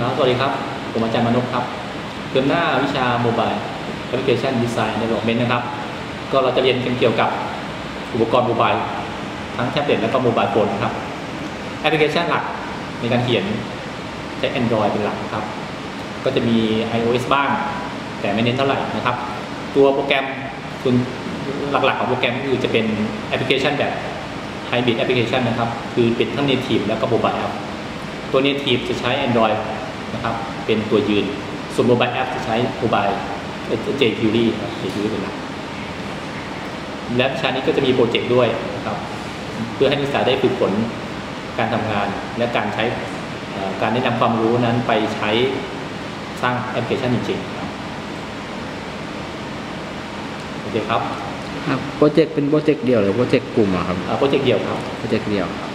ครับสวัสดีครับ ผมอาจารย์มนพครับเทอมหน้าวิชาโมบายแอปพลิเคชันดีไซน์ในโลกเมนนะครับ ก็เราจะเรียนเกี่ยวกับอุปกรณ์โมบายทั้งแท็บเล็ตและก็โมบายโฟนครับ แอปพลิเคชันหลักในการเขียนใช้ Android เป็นหลักครับ ก็จะมี iOS บ้าง แต่ไม่เน้นเท่าไหร่นะครับ ตัวโปรแกรมส่วนหลักๆของโปรแกรมก็คือจะเป็นแอปพลิเคชันแบบ Hybrid Application นะครับ คือเป็นทั้ง Native แล้วก็ Mobile App ตัว Native จะใช้ Android นะครับเป็นตัวยืน ส่วน Mobile App จะใช้ Mobile เอ่อ jQuery ครับ jQuery เป็นหลักและวิชานี้ก็จะมีโปรเจกต์ด้วยนะครับเพื่อให้นักศึกษาได้ฝึกฝนการทำงาน และการใช้เอ่อการแนะนำความรู้นั้นไปใช้สร้างแอปพลิเคชันจริงๆครับโอเคครับครับโปรเจกต์เป็นโปรเจกต์เดียวหรือโปรเจกต์กลุ่มอะครับเอ่อโปรเจกต์เดียวครับโปรเจกต์เดียวครับ